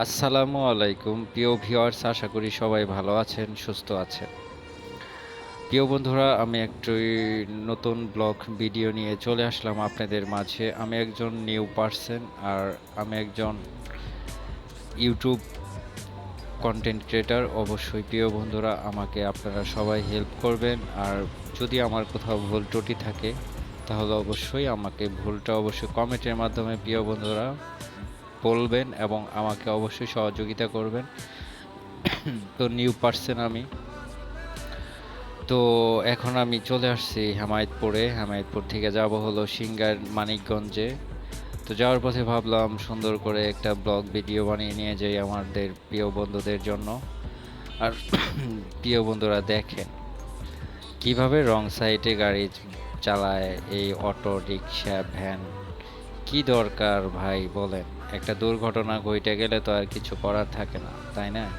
আসসালামু আলাইকুম। প্রিয় ভিউয়ার্স, আশা করি সবাই ভালো আছেন, সুস্থ আছেন। প্রিয় বন্ধুরা, আমি একটি নতুন ব্লগ ভিডিও নিয়ে চলে আসলাম আপনাদের মাঝে। আমি একজন নিউ পার্সন আর আমি একজন ইউটিউব কন্টেন্ট ক্রিয়েটার। অবশ্যই প্রিয় বন্ধুরা, আমাকে আপনারা সবাই হেল্প করবেন। আর যদি আমার কোথাও ভুল ত্রুটি থাকে, তাহলে অবশ্যই আমাকে ভুলটা অবশ্যই কমেন্টের মাধ্যমে, প্রিয় বন্ধুরা বলবেন এবং আমাকে অবশ্যই সহযোগিতা করবেন। তো নিউ পার্সন আমি। তো এখন আমি চলে আসছি হেমায়তপুরে। হেমায়তপুর থেকে যাব হলো সিঙ্গার মানিকগঞ্জে। তো যাওয়ার পথে ভাবলাম সুন্দর করে একটা ব্লগ ভিডিও বানিয়ে নিয়ে যাই আমাদের প্রিয় বন্ধুদের জন্য। আর প্রিয় বন্ধুরা দেখেন কীভাবে রং সাইডে গাড়ি চালায় এই অটো, রিক্সা, ভ্যান। কি দরকার ভাই বলেন। একটা দুর্ঘটনা ঘটে গেলে তো আর কিছু করার থাকে না, তাই না?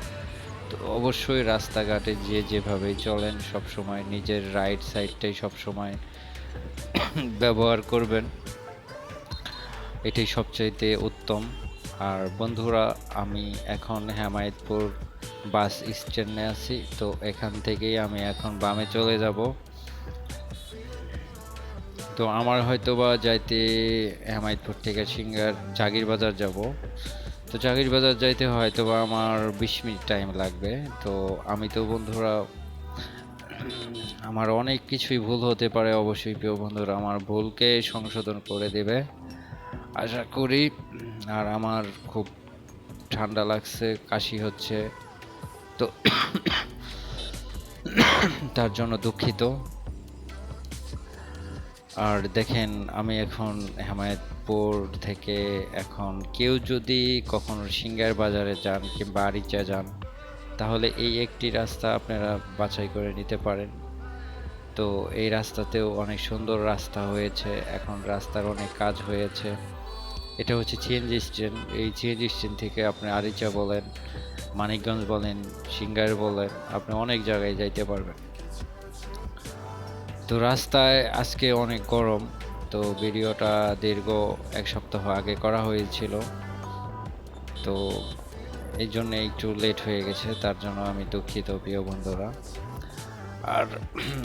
তো অবশ্যই রাস্তাঘাটে যে যেভাবে চলেন, সব সময় নিজের রাইট সাইডটাই সব সময় ব্যবহার করবেন। এটাই সবচাইতে উত্তম। আর বন্ধুরা, আমি এখন হেমায়তপুর বাস স্ট্যান্ডে আছি, তো এখান থেকেই আমি এখন বামে চলে যাব। তো আমার হয়তো বা যাইতে হেমায়তপুর থেকে সিঙ্গার জাগির বাজার যাব। তো জাগির বাজার যাইতে হয়তো বা আমার বিশ মিনিট টাইম লাগবে। তো আমি তো বন্ধুরা, আমার অনেক কিছুই ভুল হতে পারে অবশ্যই, প্রিয় বন্ধুরা, আমার ভুলকে সংশোধন করে দেবে। আশা করি, আর আমার খুব ঠান্ডা লাগছে, কাশি হচ্ছে। তো তার জন্য দুঃখিত। আর দেখেন, আমি এখন হেমায়তপুর থেকে এখন কেউ যদি কখনো সিঙ্গার বাজারে যান কিংবা আরিচা যান, তাহলে এই একটি রাস্তা আপনারা বাছাই করে নিতে পারেন। তো এই রাস্তাতেও অনেক সুন্দর রাস্তা হয়েছে, এখন রাস্তার অনেক কাজ হয়েছে। এটা হচ্ছে সিএনজি স্ট্যান্ড এই সিএনজি স্ট্যান্ড থেকে আপনি আরিচা বলেন, মানিকগঞ্জ বলেন, সিঙ্গার বলেন, আপনি অনেক জায়গায় যাইতে পারবেন। তো রাস্তায় আজকে অনেক গরম, তো ভিডিওটা দীর্ঘ এক সপ্তাহ আগে করা হয়েছিল। তো এই জন্য একটু লেট হয়ে গেছে, তার জন্য আমি দুঃখিত প্রিয় বন্ধুরা। আর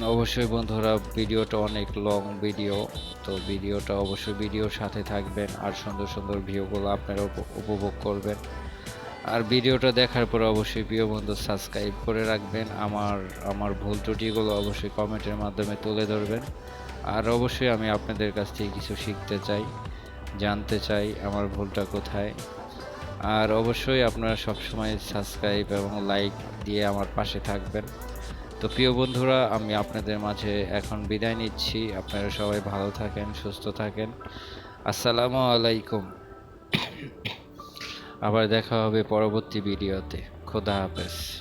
অবশ্যই বন্ধুরা, ভিডিওটা অনেক লং ভিডিও তো ভিডিওটা অবশ্যই ভিডিওর সাথে থাকবেন, আর সুন্দর সুন্দর ভিডিওগুলো আপনারা উপ- উপভোগ করবেন। আর ভিডিওটা দেখার পর অবশ্যই প্রিয় বন্ধু সাবস্ক্রাইব করে রাখবেন। আমার আমার ভুল ত্রুটিগুলো অবশ্যই কমেন্টের মাধ্যমে তুলে ধরবেন। আর অবশ্যই আমি আপনাদের কাছ থেকে কিছু শিখতে চাই, জানতে চাই আমার ভুলটা কোথায়। আর অবশ্যই আপনারা সবসময় সাবস্ক্রাইব এবং লাইক দিয়ে আমার পাশে থাকবেন। তো প্রিয় বন্ধুরা, আমি আপনাদের মাঝে এখন বিদায় নিচ্ছি। আপনারা সবাই ভালো থাকেন, সুস্থ থাকেন। আসসালামু আলাইকুম। আবার দেখা হবে পরবর্তী ভিডিওতে। খোদা হাফেজ।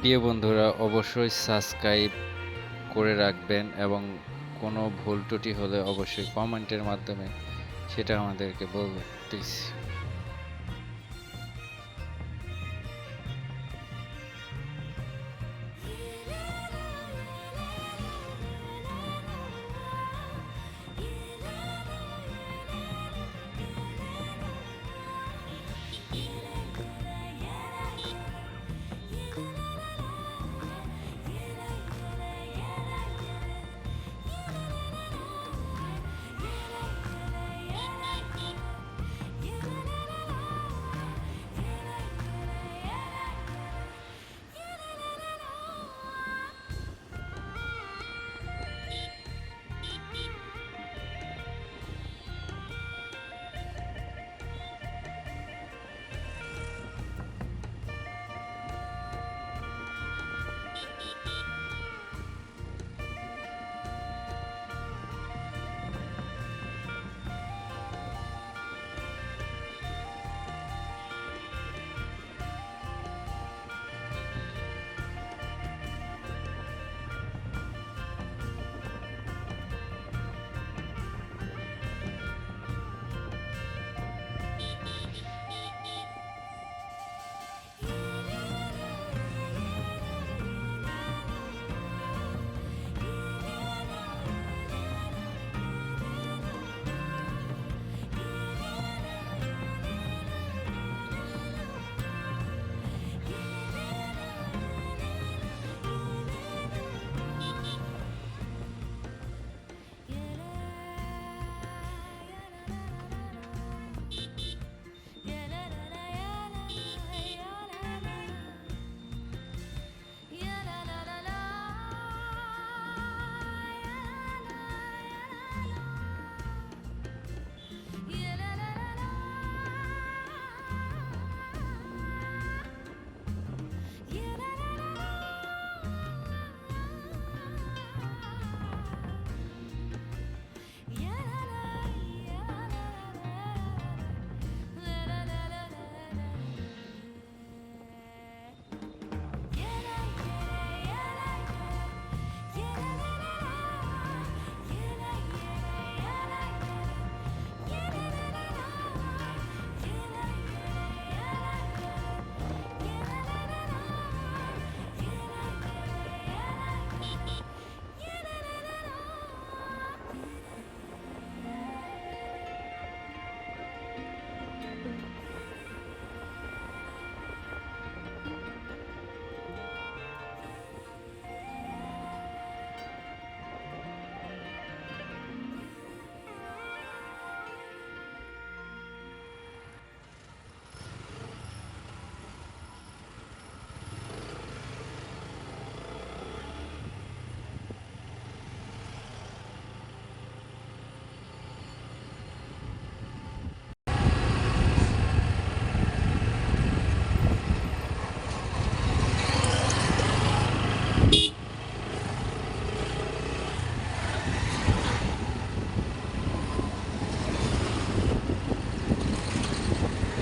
প্রিয় বন্ধুরা, অবশ্যই সাবস্ক্রাইব করে রাখবেন এবং কোনো ভুল ত্রুটি হলে অবশ্যই কমেন্টের মাধ্যমে সেটা আমাদেরকে বলবেন। Please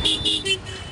ハハハハ!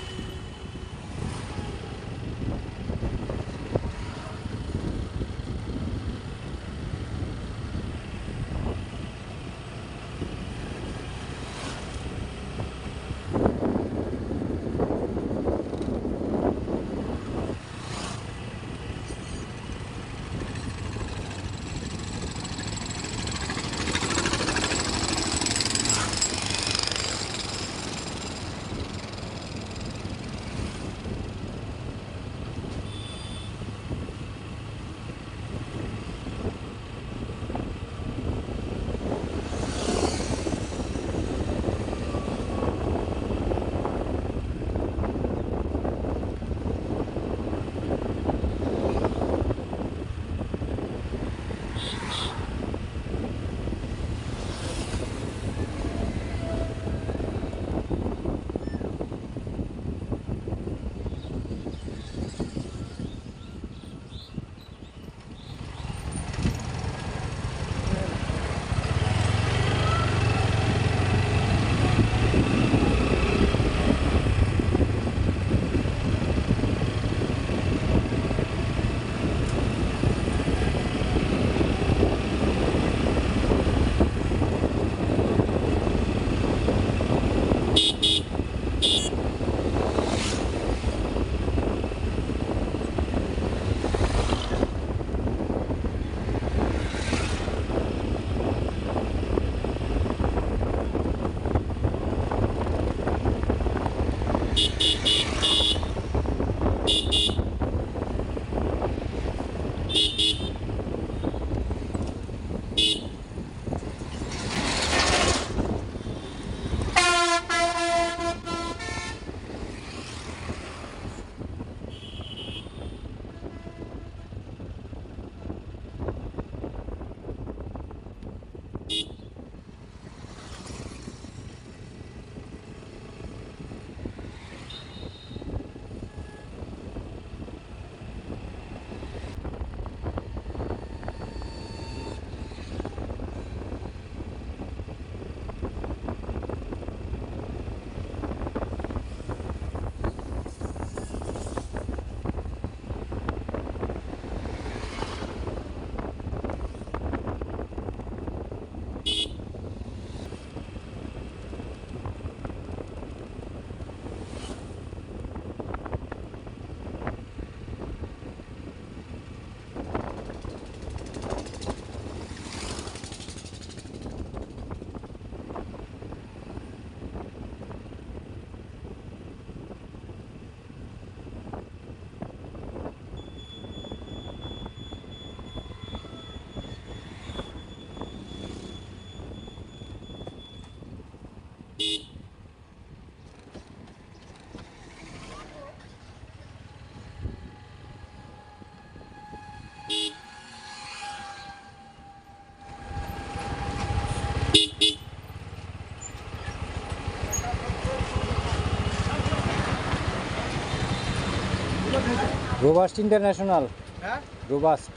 Robust international হ্যাঁ? রোবাস্ট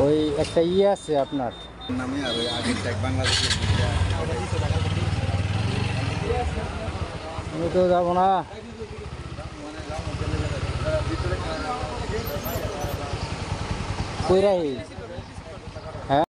ওই একটা ইয়ে আছে আপনার। নামে আর ওই আগের ট্যাগ বাংলাদেশের আমি তো যাব না। কই রাহি